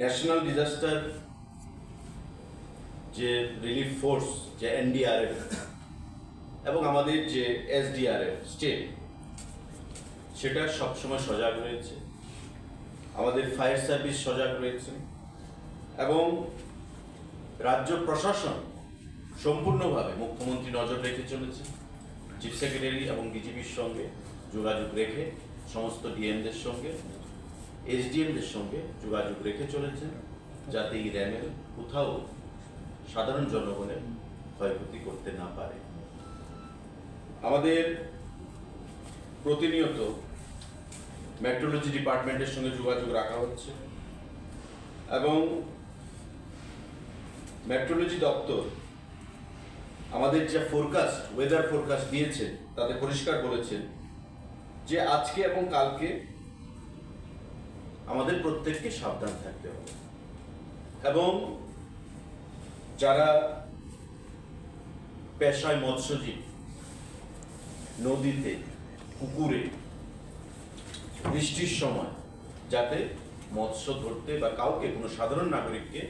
National disaster যে relief force যে NDRF এবং আমাদের যে এসডিআরএফ স্টেট সেটা সবসময় সজাগ রয়েছে। আমাদের ফায়ার সার্ভিস সজাগ রয়েছে এবং রাজ্য প্রশাসন সম্পূর্ণভাবে মুখ্যমন্ত্রী নজর রেখে চলেছে। চিফ সেক্রেটারি এবং ডিজিপির সঙ্গে যোগাযোগ রেখে সমস্ত ডিএমদের সঙ্গে এসডিএমদের সঙ্গে যোগাযোগ রেখে চলেছেন, যাতে এই র্যামেল কোথাও সাধারণ জনগণের ক্ষয়ক্ষতি করতে না পারে। আমাদের প্রতিনিয়ত মেট্রোলজি ডিপার্টমেন্টের সঙ্গে যোগাযোগ রাখা হচ্ছে এবং মেট্রোলজি দপ্তর আমাদের যে ফোরকাস্ট ওয়েদার ফোরকাস্ট দিয়েছেন তাতে পরিষ্কার বলেছেন যে আজকে এবং কালকে আমাদের প্রত্যেককে সাবধান থাকতে হবে। এবং যারা পেশায় মৎস্যজীব, নদীতে, পুকুরে, বৃষ্টির সময় যাতে মৎস্য ধরতে বা কাউকে, কোনো সাধারণ নাগরিককে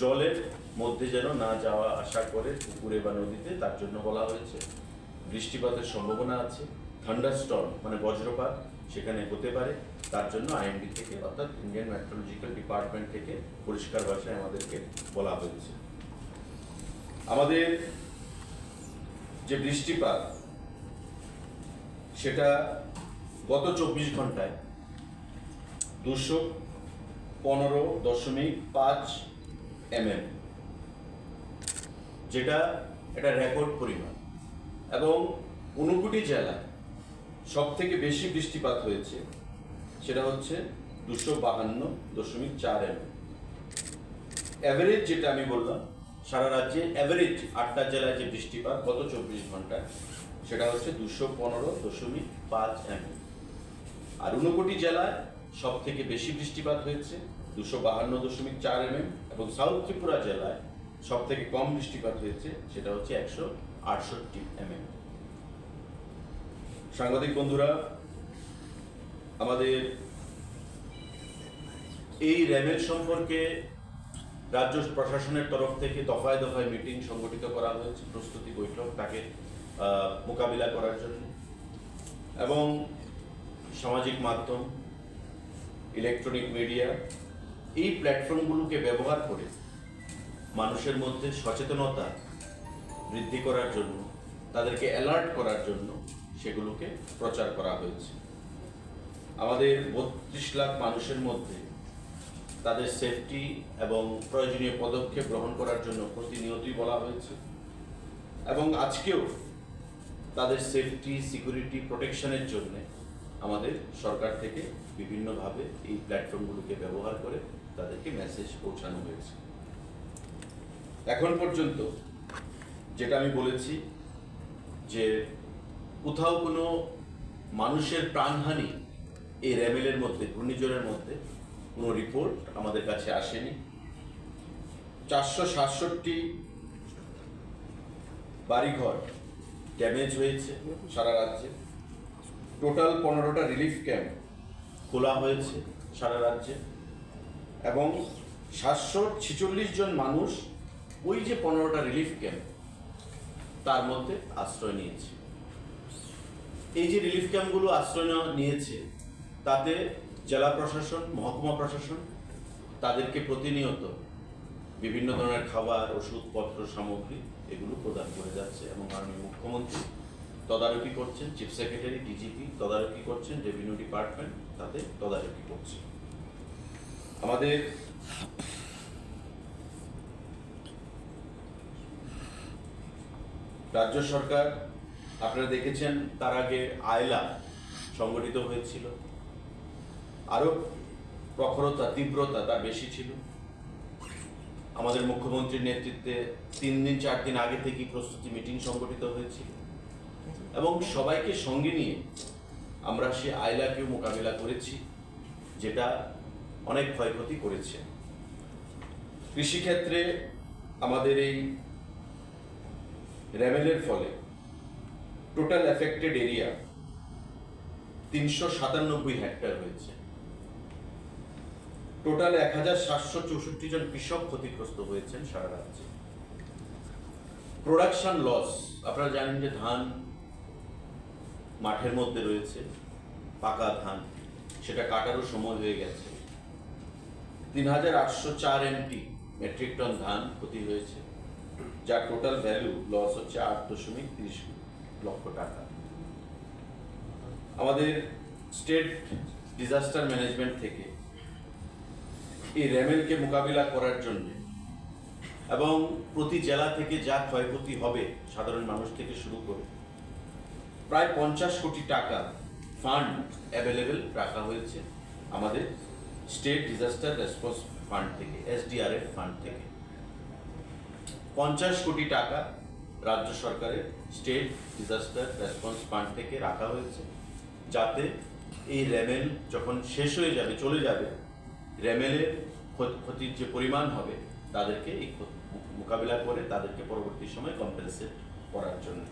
জলের মধ্যে যেন না যাওয়া আসা করে পুকুরে বা নদীতে, তার জন্য বলা হয়েছে, বৃষ্টিপাতের সম্ভাবনা আছে থান্ডারস্টর্ম মানে বজ্রপাত সেখানে হতে পারে তার জন্য আইএমডি থেকে অর্থাৎ ইন্ডিয়ান মেট্রোলজিক্যাল ডিপার্টমেন্ট থেকে পরিষ্কার ভাষায় আমাদেরকে বলা হয়েছে। আমাদের যে বৃষ্টিপাত, সেটা গত চব্বিশ ঘন্টায় দুশো পনেরো দশমিক পাঁচ এমএম, যেটা এটা রেকর্ড পরিমাণ। এবং ঊনকোটি জেলায় সব থেকে বেশি বৃষ্টিপাত হয়েছে সেটা হচ্ছে দুশো বাহান্ন দশমিক চার এম অ্যাভারেজ যেটা আমি বললাম, সারা রাজ্যে অ্যাভারেজ আটটা জেলায় যে বৃষ্টিপাত গত চব্বিশ ঘন্টায়, সেটা হচ্ছে দুশো পনেরো দশমিক পাঁচ এম আর ঊনকোটি জেলায় সব থেকে বেশি বৃষ্টিপাত হয়েছে, দুশো বাহান্ন দশমিক চার এম এবং সাউথ ত্রিপুরা জেলায় সব থেকে কম বৃষ্টিপাত হয়েছে, সেটা হচ্ছে একশো আটষট্টি এম। সাংবাদিক বন্ধুরা আমাদের এই র্যামেল সম্পর্কে রাজ্য প্রশাসনের তরফ থেকে দফায় দফায় মিটিং সংগঠিত করা হয়েছে, প্রস্তুতি বৈঠক, তাকে মোকাবিলা করার জন্য। এবং সামাজিক মাধ্যম, ইলেকট্রনিক মিডিয়া, এই প্ল্যাটফর্মগুলোকে ব্যবহার করে মানুষের মধ্যে সচেতনতা বৃদ্ধি করার জন্য, তাদেরকে অ্যালার্ট করার জন্য সেগুলোকে প্রচার করা হয়েছে। আমাদের বত্রিশ লাখ মানুষের মধ্যে তাদের সেফটি এবং প্রয়োজনীয় পদক্ষেপ গ্রহণ করার জন্য প্রতিনিয়তই বলা হয়েছে। এবং আজকেও তাদের সেফটি সিকিউরিটি প্রোটেকশনের জন্য আমাদের সরকার থেকে বিভিন্নভাবে এই প্ল্যাটফর্মগুলোকে ব্যবহার করে তাদেরকে মেসেজ পৌঁছানো হয়েছে। এখন পর্যন্ত যেটা আমি বলেছি যে কোথাও কোনো মানুষের প্রাণহানি এই র্যামেলের মধ্যে, ঘূর্ণিঝড়ের মধ্যে কোনো রিপোর্ট আমাদের কাছে আসেনি। চারশো সাতষট্টি বাড়িঘর ড্যামেজ হয়েছে সারা রাজ্যে। টোটাল পনেরোটা রিলিফ ক্যাম্প খোলা হয়েছে সারা রাজ্যে। এবং সাতশো ছিচল্লিশ জন মানুষ ওই যে পনেরোটা রিলিফ ক্যাম্প তার মধ্যে আশ্রয় নিয়েছে। এই যে রিলিফ ক্যাম্পগুলো আশ্রয় নিয়েছে তাতে জেলা প্রশাসন, মহকুমা প্রশাসন তাদেরকে প্রতিনিয়ত বিভিন্ন ধরনের খাবার, ওষুধপত্র, সামগ্রী এগুলো প্রদান করে যাচ্ছে এবং মাননীয় মুখ্যমন্ত্রী তদারকি করছেন চিফ সেক্রেটারি ডিজিপি তদারকি করছেন রেভিনিউ ডিপার্টমেন্ট তাতে তদারকি করছে। আমাদের রাজ্য সরকার, আপনারা দেখেছেন তার আগে আয়লা সংগঠিত হয়েছিল। আরও প্রখরতা, তীব্রতা তার বেশি ছিল। আমাদের মুখ্যমন্ত্রীর নেতৃত্বে তিন দিন, চার দিন আগে থেকেই প্রস্তুতি মিটিং সংগঠিত হয়েছিল। এবং সবাইকে সঙ্গে নিয়ে আমরা সে আয়লাকেও মোকাবিলা করেছি, যেটা অনেক ক্ষয়ক্ষতি করেছে। কৃষিক্ষেত্রে আমাদের এই র্যামেলের ফলে টোটাল অ্যাফেক্টেড এরিয়া তিনশো সাতানব্বই হেক্টর হয়েছে। টোটাল এক হাজার সাতশো চৌষট্টি জন কৃষক ক্ষতিগ্রস্ত হয়েছেন সারা রাজ্যে। প্রোডাকশন লস আপনারা জানেন যে ধান মাঠের মধ্যে রয়েছে, পাকা ধান, সেটা কাটারও সময় হয়ে গেছে। তিন হাজার আটশো চার এমটি মেট্রিক টন ধান ক্ষতি হয়েছে, যার টোটাল ভ্যালু লস হচ্ছে আট দশমিক তিরিশ লক্ষ টাকা। আমাদের স্টেট ডিজাস্টার ম্যানেজমেন্ট থেকে এই র্যামেলকে মোকাবিলা করার জন্য এবং প্রতি জেলা থেকে যা ক্ষয়ক্ষতি হবে সাধারণ মানুষ থেকে শুরু করে প্রায় পঞ্চাশ কোটি টাকা ফান্ড অ্যাভেলেবেল রাখা হয়েছে আমাদের স্টেট ডিজাস্টার রেসপন্স ফান্ড থেকে, এসডিআরএফ ফান্ড থেকে। পঞ্চাশ কোটি টাকা রাজ্য সরকারের স্টেট ডিজাস্টার রেসপন্স ফান্ড থেকে রাখা হয়েছে যাতে এই র্যামেল যখন শেষ হয়ে যাবে, চলে যাবে র্যামেলের ক্ষতির যে পরিমাণ হবে, তাদেরকে এই মোকাবিলা করে তাদেরকে পরবর্তী সময় কম্পেনসেট করার জন্য।